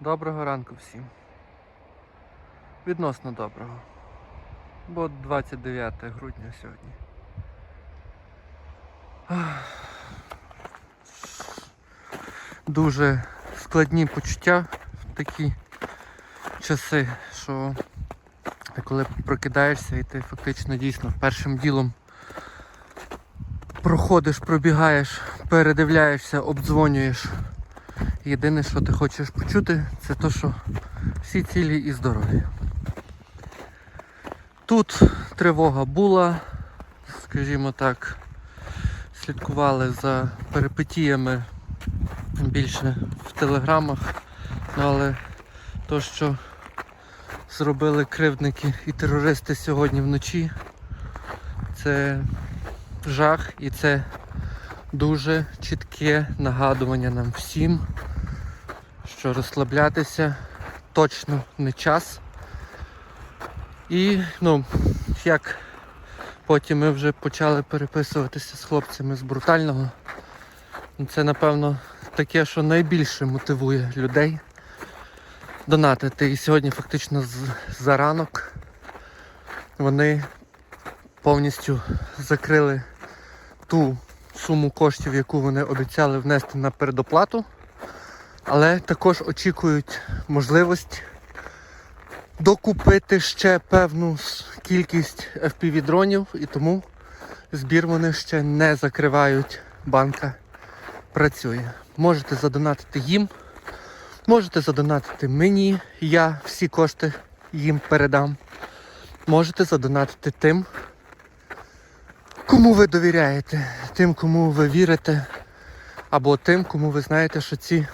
Доброго ранку всім. Відносно доброго. Бо 29 грудня сьогодні. Дуже складні почуття в такі часи, що коли прокидаєшся і ти фактично дійсно першим ділом проходиш, пробігаєш, передивляєшся, обдзвонюєш. Єдине, що ти хочеш почути, це те, що всі цілі і здорові. Тут тривога була, скажімо так, слідкували за перипетіями більше в телеграмах, ну, але то, що зробили кривдники і терористи сьогодні вночі, це жах і це дуже чітке нагадування нам всім, що розслаблятися точно не час. І, ну, як потім ми вже почали переписуватися з хлопцями з брутального, ну, це напевно таке, що найбільше мотивує людей донатити. І сьогодні фактично за ранок вони повністю закрили ту суму коштів, яку вони обіцяли внести на передоплату, але також очікують можливість докупити ще певну кількість FPV-дронів і тому збір вони ще не закривають. Банка працює. Можете задонатити їм, можете задонатити мені, я всі кошти їм передам. Можете задонатити тим, Кому ви довіряєте? Тим, кому ви вірите, або тим, кому ви знаєте, що ці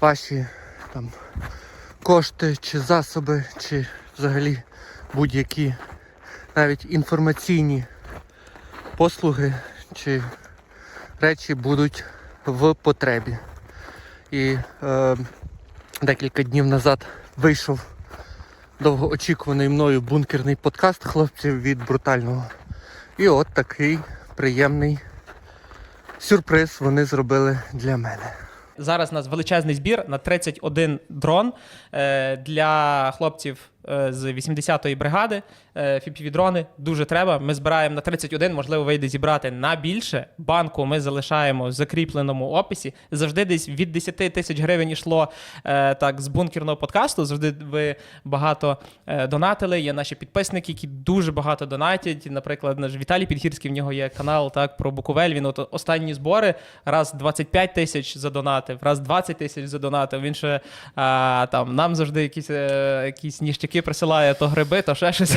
ваші там, кошти чи засоби, чи взагалі будь-які навіть інформаційні послуги чи речі будуть в потребі. І е, декілька днів назад вийшов довгоочікуваний мною бункерний подкаст хлопців від брутального. І от такий приємний сюрприз вони зробили для мене. Зараз у нас величезний збір на 31 дрон е, для хлопців з 80-ї бригади. Е, FPV-дрони дуже треба. Ми збираємо на 31, можливо, вийде зібрати на більше. Банку ми залишаємо в закріпленому описі. Завжди десь від 10 тисяч гривень йшло е, так з бункерного подкасту. Завжди ви багато е, донатили. Є наші підписники, які дуже багато донатять. Наприклад, наш Віталій Підгірський, в нього є канал так про Буковель. Він от останні збори раз 25 тисяч задонатив, раз 20 тисяч задонатив. Він ще там нам завжди якісь, е, якісь ніштяки присилає, то гриби, то ще щось.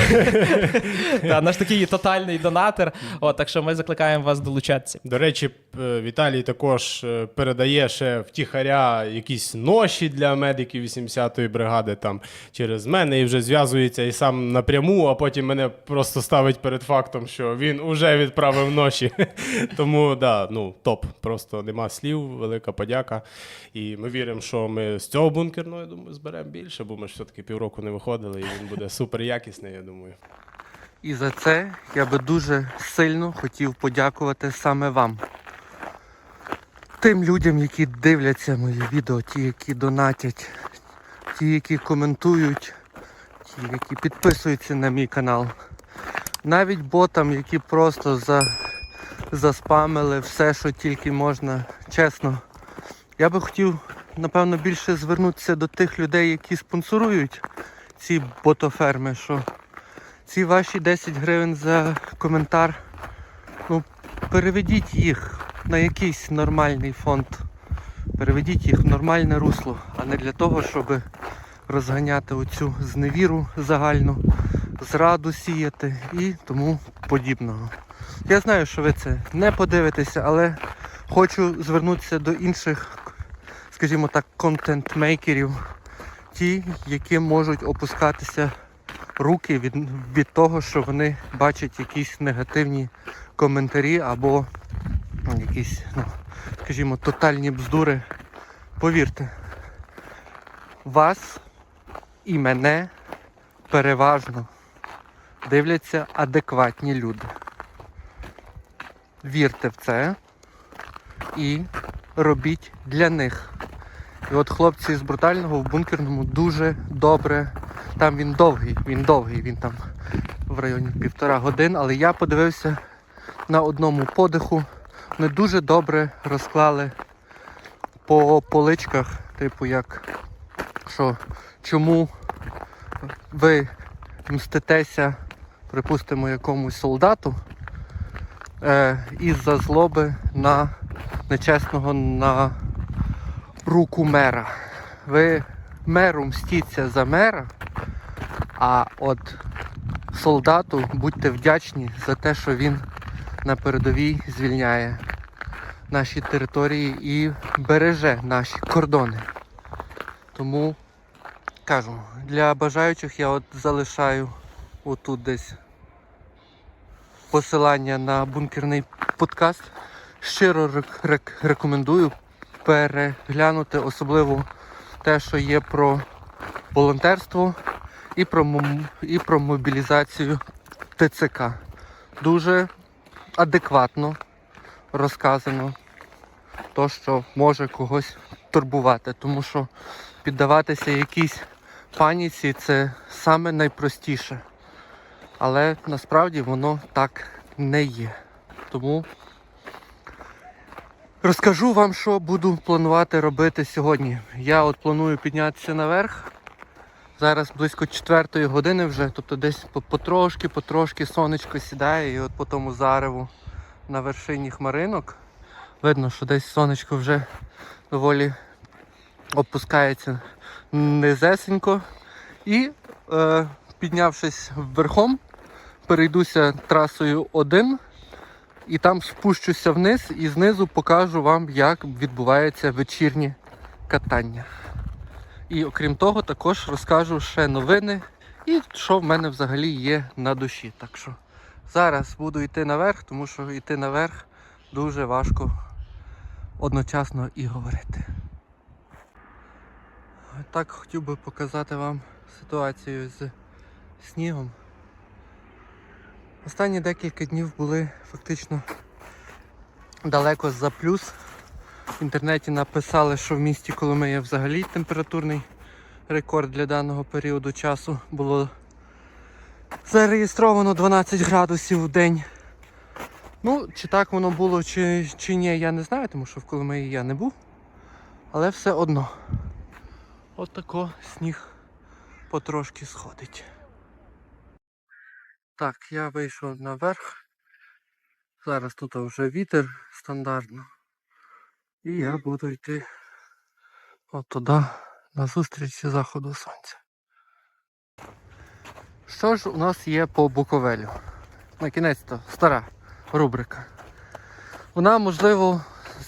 Та, Наш такий тотальний донатор. От, так що ми закликаємо вас долучатися. До речі, е, Віталій також е, передає ще втіхаря якісь ноші для медиків 80-ї бригади там через мене і вже зв'язується і сам напряму, а потім мене просто ставить перед фактом, що він уже відправив ноші. Тому да, ну топ. Просто нема слів, велика подяка. І ми віримо, що ми з цього бункерного, я думаю, зберемо більше, бо ми ж все-таки півроку не виходили, і він буде супер якісний, я думаю. І за це я би дуже сильно хотів подякувати саме вам. Тим людям, які дивляться мої відео, ті, які донатять, ті, які коментують, ті, які підписуються на мій канал. Навіть ботам, які просто за, заспамили все, що тільки можна, чесно. Я би хотів, напевно, більше звернутися до тих людей, які спонсорують ці ботоферми, що ці ваші 10 гривень за коментар, ну, переведіть їх на якийсь нормальний фонд. Переведіть їх в нормальне русло, а не для того, щоб розганяти оцю зневіру загальну, зраду сіяти і тому подібного. Я знаю, що ви це не подивитеся, але хочу звернутися до інших, скажімо так, контент-мейкерів, ті, які можуть опускатися руки від, від того, що вони бачать якісь негативні коментарі або якісь, ну, скажімо, тотальні бздури. Повірте, вас і мене переважно дивляться адекватні люди. Вірте в це і робіть для них І от хлопці з брутального в бункерному дуже добре. Там він довгий, він довгий, він там в районі півтора годин, але я подивився на одному подиху. Вони дуже добре розклали по поличках, типу як що чому ви мститеся, припустимо, якомусь солдату е, із-за злоби на нечесного на руку мера. Ви меру мстіться за мера, а от солдату будьте вдячні за те, що він на передовій звільняє наші території і береже наші кордони. Тому кажу, для бажаючих я от залишаю отут десь посилання на бункерний подкаст. Щиро рек- рек- рекомендую переглянути, особливо те, що є про волонтерство і про, і про мобілізацію ТЦК. Дуже адекватно розказано то, що може когось турбувати, тому що піддаватися якійсь паніці це саме найпростіше. Але насправді воно так не є. Тому розкажу вам, що буду планувати робити сьогодні. Я от планую піднятися наверх. Зараз близько 4 години вже, тобто десь потрошки, потрошки сонечко сідає, і от по тому зареву на вершині хмаринок. Видно, що десь сонечко вже доволі опускається низесенько. І е, піднявшись верхом, перейдуся трасою 1 і там спущуся вниз і знизу покажу вам, як відбувається вечірнє катання. І окрім того, також розкажу ще новини і що в мене взагалі є на душі. Так що зараз буду йти наверх, тому що йти наверх дуже важко одночасно і говорити. Так хотів би показати вам ситуацію з снігом. Останні декілька днів були фактично далеко за плюс. В інтернеті написали, що в місті Коломия взагалі температурний рекорд для даного періоду часу було зареєстровано 12 градусів в день. Ну, чи так воно було, чи, чи ні, я не знаю, тому що в Коломиї я не був. Але все одно. От тако сніг потрошки сходить. Так, я вийшов наверх. Зараз тут вже вітер стандартно. І я буду йти от туди на зустріч заходу сонця. Що ж у нас є по Буковелю? На кінець-то стара рубрика. Вона, можливо,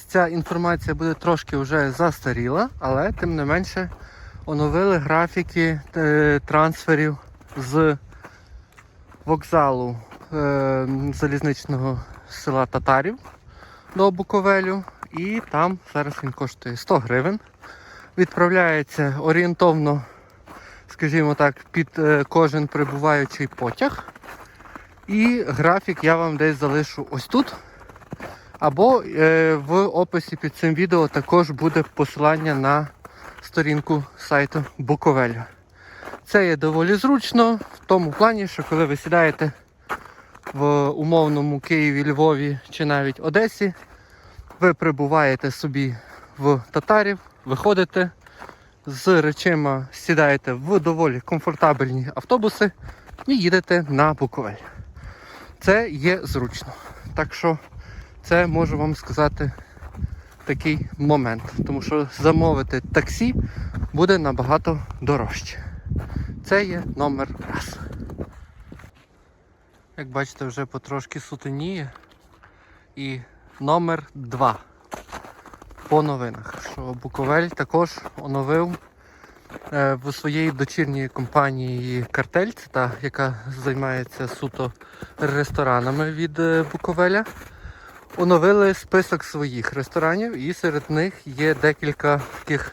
ця інформація буде трошки вже застаріла, але тим не менше оновили графіки е, трансферів з вокзалу е, залізничного села Татарів до Буковелю. І там зараз він коштує 100 гривень. Відправляється орієнтовно, скажімо так, під е, кожен прибуваючий потяг. І графік я вам десь залишу ось тут. Або е, в описі під цим відео також буде посилання на сторінку сайту Буковеля. Це є доволі зручно в тому плані, що коли ви сідаєте в умовному Києві, Львові чи навіть Одесі, ви прибуваєте собі в татарів, виходите з речима, сідаєте в доволі комфортабельні автобуси і їдете на Буковель. Це є зручно. Так що це можу вам сказати такий момент. Тому що замовити таксі буде набагато дорожче. Це є номер раз. Як бачите, вже потрошки сутеніє. І номер два по новинах. Що Буковель також оновив е, в своєї дочірньої компанії Картель, це та, яка займається суто ресторанами від е, Буковеля. Оновили список своїх ресторанів і серед них є декілька таких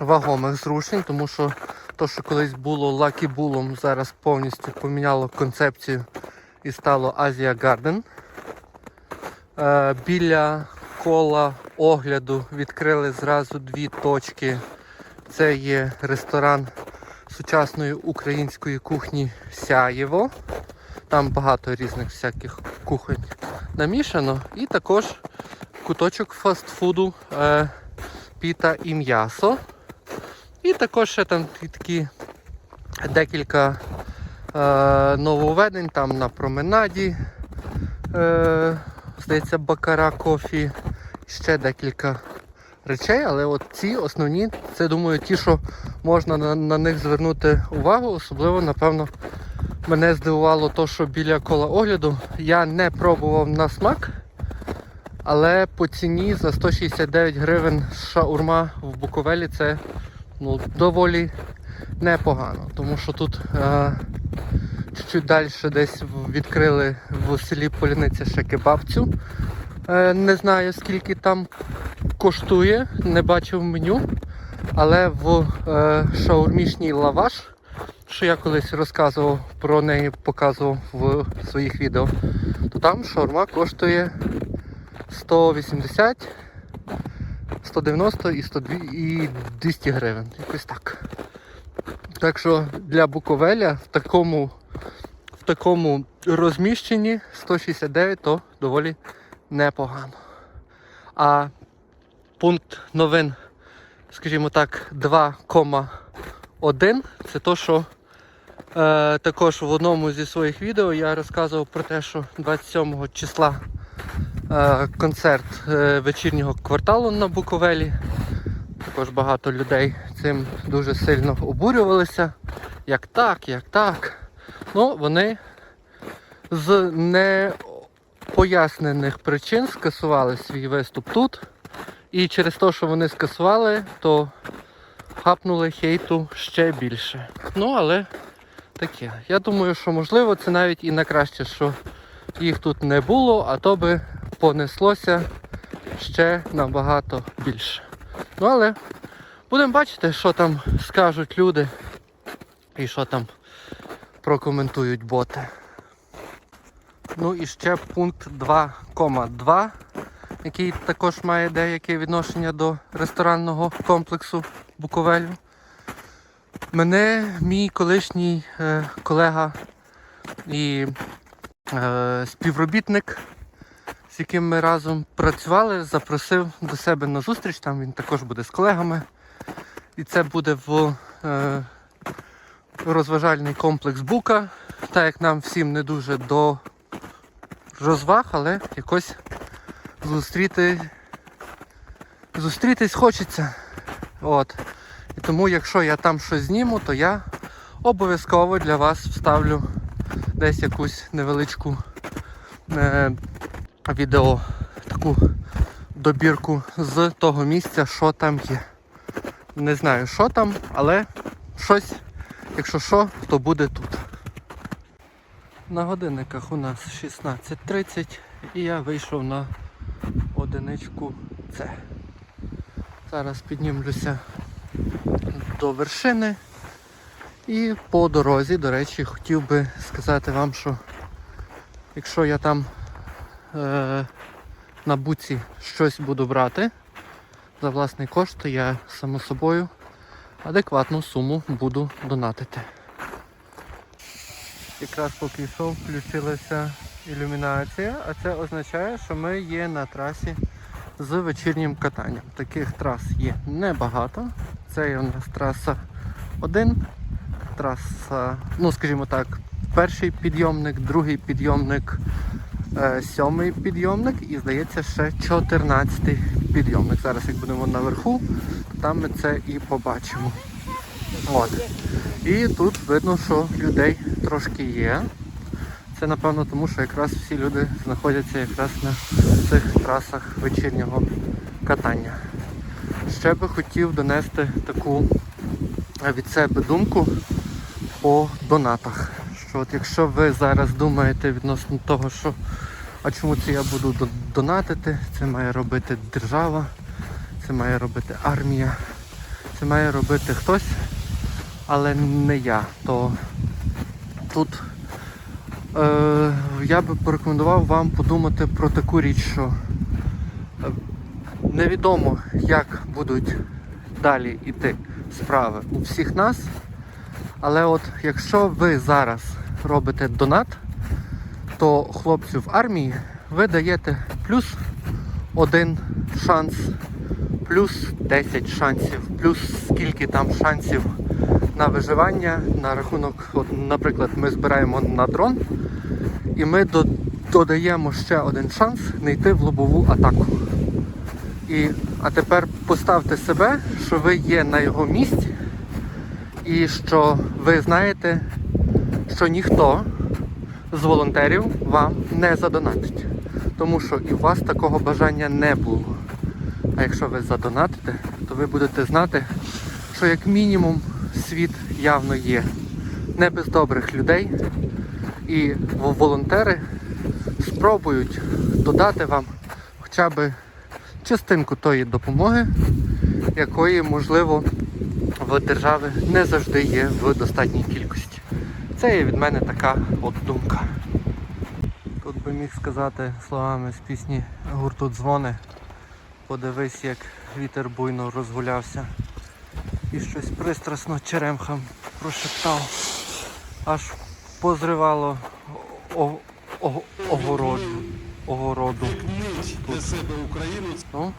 вагомих зрушень, тому що то, що колись було Bullом, зараз повністю поміняло концепцію і стало Garden. Е, біля кола огляду відкрили зразу дві точки. Це є ресторан сучасної української кухні Сяєво. Там багато різних всяких кухонь намішано. І також куточок фастфуду е, піта і м'ясо. І також ще там такі декілька е, нововведень там на променаді. Е, здається, Бакара кофі. Ще декілька речей, але от ці основні, це думаю, ті, що можна на, на них звернути увагу. Особливо, напевно, мене здивувало то, що біля кола огляду я не пробував на смак. Але по ціні за 169 гривень шаурма в Буковелі це ну, доволі непогано. Тому що тут е, чуть-чуть далі десь відкрили в селі Поляниця ще кебабцю. Е, не знаю скільки там коштує, не бачив меню. Але в е, шаурмішній лаваш, що я колись розказував про неї, показував в своїх відео, то там шаурма коштує 180, 190 і 102 і 200 гривень. Якось так. Так що для Буковеля в такому, в такому розміщенні 169 то доволі непогано. А пункт новин, скажімо так, 2,1 це то, що е, також в одному зі своїх відео я розказував про те, що 27 числа концерт е, вечірнього кварталу на Буковелі. Також багато людей цим дуже сильно обурювалися. Як так, як так. Ну, вони з непояснених причин скасували свій виступ тут. І через те, що вони скасували, то хапнули хейту ще більше. Ну, але таке. Я думаю, що можливо це навіть і на краще, що їх тут не було, а то би понеслося ще набагато більше. Ну але будемо бачити, що там скажуть люди і що там прокоментують боти. Ну і ще пункт 2,2, який також має деяке відношення до ресторанного комплексу Буковелю. Мене мій колишній е, колега і співробітник, з яким ми разом працювали, запросив до себе на зустріч. Там він також буде з колегами. І це буде в е, розважальний комплекс Бука. Так як нам всім не дуже до розваг, але якось зустріти, зустрітись хочеться. От. І тому, якщо я там щось зніму, то я обов'язково для вас вставлю десь якусь невеличку е, відео, таку добірку з того місця, що там є. Не знаю, що там, але щось, якщо що, то буде тут. На годинниках у нас 16.30 і я вийшов на одиничку С. Зараз піднімлюся до вершини. І по дорозі, до речі, хотів би сказати вам, що якщо я там е, на буці щось буду брати за власний кошт, то я само собою адекватну суму буду донатити. Якраз поки йшов, включилася ілюмінація, а це означає, що ми є на трасі з вечірнім катанням. Таких трас є небагато. Це є у нас траса 1, траса, ну скажімо так, перший підйомник, другий підйомник, е, сьомий підйомник і здається ще 14 підйомник. Зараз як будемо наверху, там ми це і побачимо. От. І тут видно, що людей трошки є. Це напевно тому, що якраз всі люди знаходяться якраз на цих трасах вечірнього катання. Ще би хотів донести таку е, від себе думку по донатах. Що от якщо ви зараз думаєте відносно того, що а чому це я буду донатити, це має робити держава, це має робити армія, це має робити хтось, але не я, то тут е, я би порекомендував вам подумати про таку річ, що е, Невідомо, як будуть далі йти справи у всіх нас. Але от якщо ви зараз робите донат, то хлопцю в армії ви даєте плюс один шанс, плюс 10 шансів, плюс скільки там шансів на виживання на рахунок, от, наприклад, ми збираємо на дрон, і ми до- додаємо ще один шанс не йти в лобову атаку. І, а тепер поставте себе, що ви є на його місці, і що ви знаєте, що ніхто з волонтерів вам не задонатить. Тому що і у вас такого бажання не було. А якщо ви задонатите, то ви будете знати, що як мінімум світ явно є не без добрих людей. І волонтери спробують додати вам хоча б частинку тої допомоги, якої, можливо, в держави не завжди є в достатній кількості. Це є від мене така от думка. Тут би міг сказати словами з пісні гурту дзвони. Подивись, як вітер буйно розгулявся і щось пристрасно черемхам прошептав. Аж позривало о- о- огороду. огороду. Тут. Ну,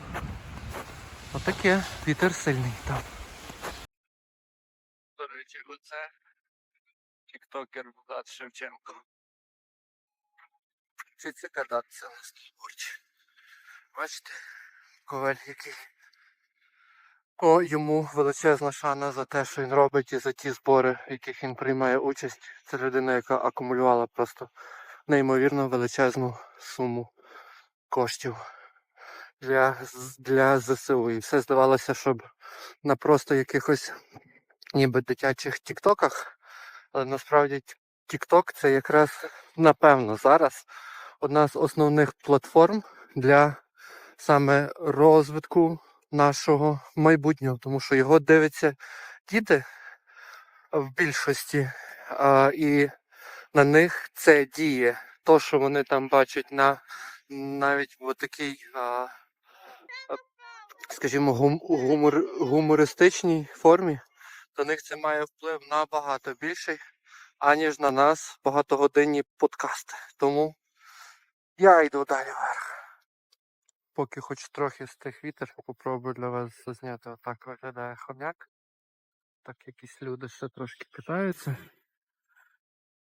отаке, вітер сильний там. Речі, оце тіктокер Влад Шевченко. Вчиться кататися на скейтборді. Бачите, коваль який. О, йому величезна шана за те, що він робить і за ті збори, в яких він приймає участь. Це людина, яка акумулювала просто неймовірно величезну суму коштів для, для ЗСУ. І все здавалося, щоб на просто якихось ніби дитячих тіктоках. Але насправді тікток це якраз напевно зараз одна з основних платформ для саме розвитку нашого майбутнього, тому що його дивляться діти в більшості, а, і на них це діє. То, що вони там бачать на навіть в такій, скажімо, гум, гумор, гумористичній формі, до них це має вплив набагато більший, аніж на нас багатогодинні подкасти. Тому я йду далі вверх. Поки хоч трохи з тих вітер, попробую для вас зазняти. Отак виглядає хомяк. Так якісь люди ще трошки катаються.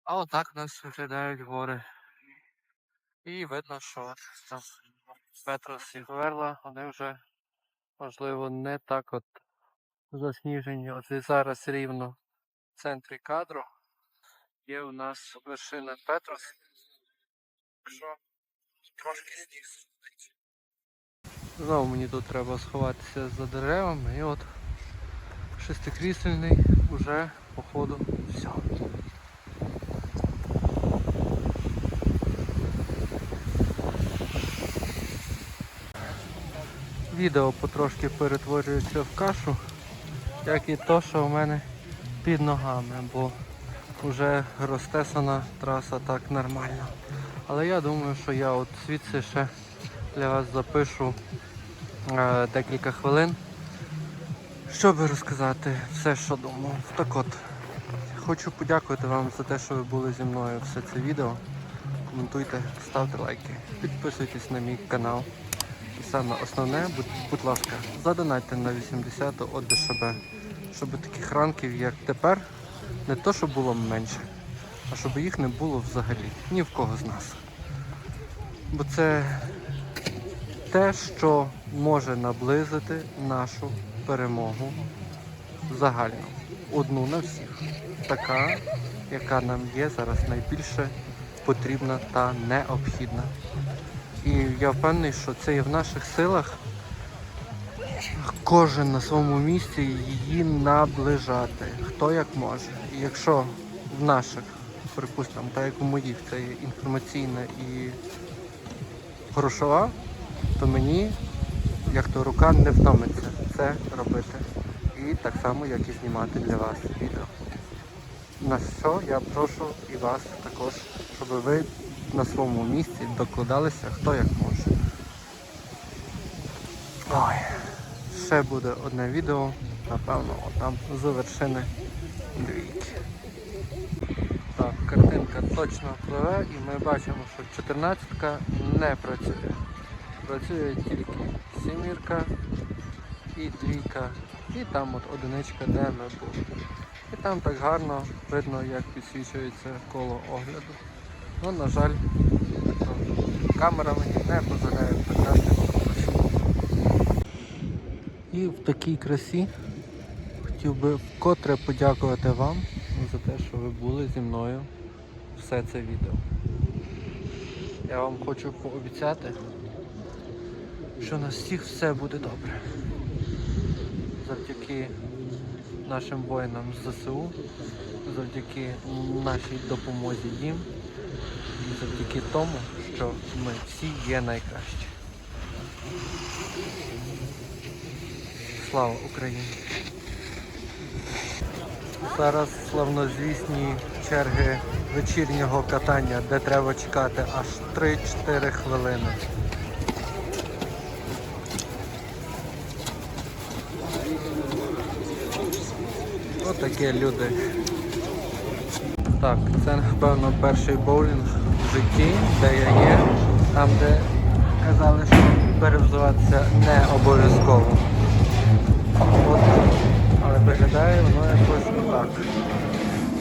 А отак нас виглядають гори. І видно, що там Петрос і Говерла, вони вже, можливо, не так от засніжені. От і зараз рівно в центрі кадру є у нас вершина Петрос. Що трошки сніг. Знову мені тут треба сховатися за деревами і от шестикрісельний уже походу все. Відео потрошки перетворюється в кашу, як і то, що у мене під ногами, бо вже розтесана траса так нормально. Але я думаю, що я от звідси ще для вас запишу е, декілька хвилин, щоб розказати все, що думав. Так от, хочу подякувати вам за те, що ви були зі мною все це відео. Коментуйте, ставте лайки, підписуйтесь на мій канал. І саме основне, будь, будь ласка, задонайте на 80 от ДШБ, щоб таких ранків, як тепер, не то, щоб було менше, а щоб їх не було взагалі, ні в кого з нас. Бо це те, що може наблизити нашу перемогу загально. Одну на всіх. Така, яка нам є зараз найбільше потрібна та необхідна. І я впевнений, що це є в наших силах кожен на своєму місці її наближати, хто як може. І якщо в наших, припустимо, так як у моїх, це є інформаційна і грошова, то мені, як то рука, не втомиться це робити. І так само, як і знімати для вас відео. На що я прошу і вас також, щоб ви на своєму місці докладалися хто як може. Ой, ще буде одне відео, напевно, там з вершини двійки. Так, картинка точно пливе і ми бачимо, що 14 не працює. Працює тільки сімірка і двійка, і там от одиничка, де ми були. І там так гарно видно, як підсвічується коло огляду. Ну, на жаль, камера мені не дозволяє передати. І в такій красі хотів би вкотре подякувати вам за те, що ви були зі мною все це відео. Я вам хочу пообіцяти, що у нас всіх все буде добре. Завдяки нашим воїнам з ЗСУ, завдяки нашій допомозі їм завдяки тому, що ми всі є найкращі. Слава Україні! Зараз славнозвісні черги вечірнього катання, де треба чекати аж 3-4 хвилини. Отакі люди. Так, це напевно перший боулінг житті, де я є, там де казали, що перевзуватися не обов'язково. От, але виглядає воно якось так.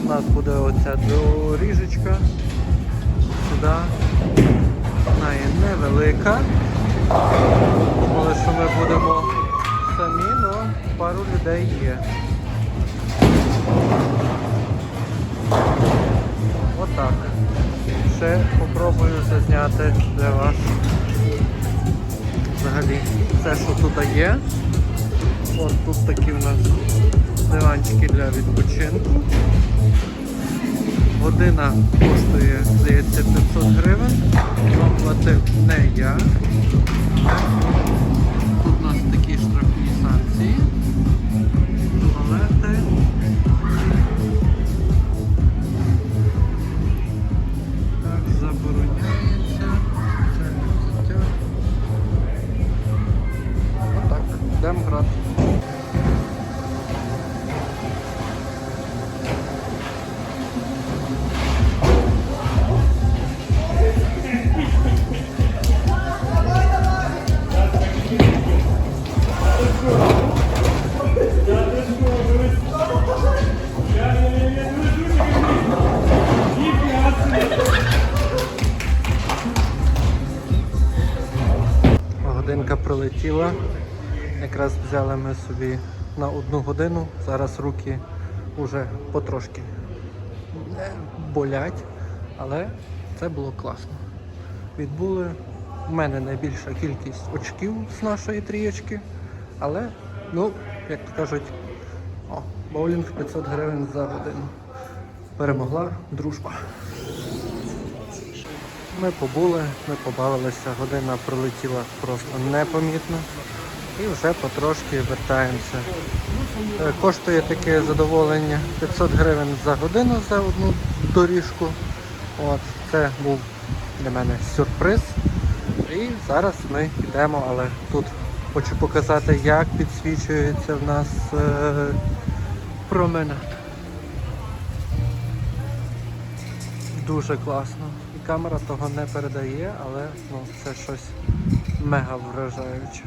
У нас буде оця доріжечка сюди. Вона є невелика. Думали, що ми будемо самі, але пару людей є. Отак. Ще попробую зазняти для вас взагалі все, що тут є. От тут такі в нас диванчики для відпочинку. Година коштує, здається, 500 гривень. Платив не я. Собі на одну годину. Зараз руки вже потрошки не болять, але це було класно. Відбули в мене найбільша кількість очків з нашої трієчки, але, ну, як то кажуть, о, боулінг 500 гривень за годину. Перемогла дружба. Ми побули, ми побавилися, година пролетіла просто непомітно і вже потрошки вертаємося. Е, Коштує таке задоволення 500 гривень за годину за одну доріжку. От, це був для мене сюрприз. І зараз ми йдемо, але тут хочу показати, як підсвічується в нас е, променад. Дуже класно. І камера того не передає, але ну, це щось мега вражаюче.